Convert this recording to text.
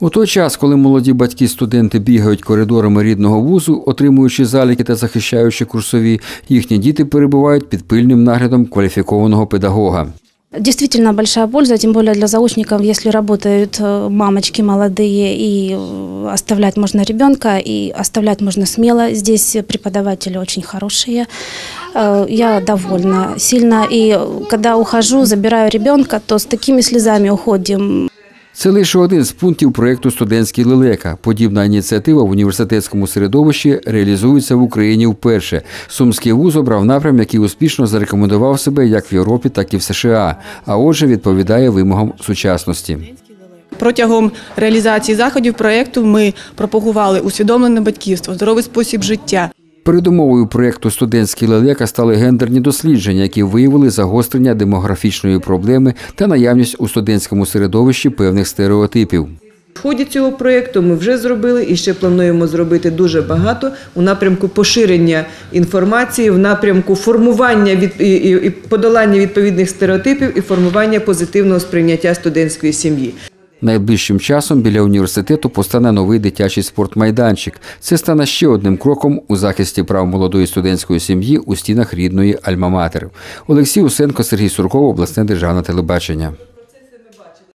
У той час, коли молоді батьки студенти бігають коридорами рідного вузу, отримуючи заліки та захищаючи курсові, їхні діти перебувають під пильним наглядом кваліфікованого педагога. Действительно большая польза, тем более для заочников, если работают э, мамочки молодые, и э, оставлять можно ребенка, и оставлять можно смело. Здесь преподаватели очень хорошие. Э, Я довольна сильно. И э, когда ухожу, забираю ребенка, то с такими слезами уходим. Це лише один з пунктів проєкту Студентський лелека. Подібна ініціатива в університетському середовищі реалізується в Україні вперше. Сумський вуз обрав напрям, який успішно зарекомендував себе як в Європі, так і в США, а отже, відповідає вимогам сучасності. Протягом реалізації заходів проєкту ми пропагували усвідомлене батьківство, здоровий спосіб життя. Передумовою проєкту Студентський лелека стали гендерні дослідження, які виявили загострення демографічної проблеми та наявність у студентському середовищі певних стереотипів. В ході цього проєкту ми вже зробили і ще плануємо зробити дуже багато у напрямку поширення інформації, в напрямку формування від і, подолання відповідних стереотипів і формування позитивного сприйняття студентської сім'ї. Найближчим часом біля університету постане новий дитячий спортмайданчик. Це стане ще одним кроком у захисті прав молодої студентської сім'ї у стінах рідної Альма-Матер. Олексій Усенко, Сергій Сурков, обласне державне телебачення.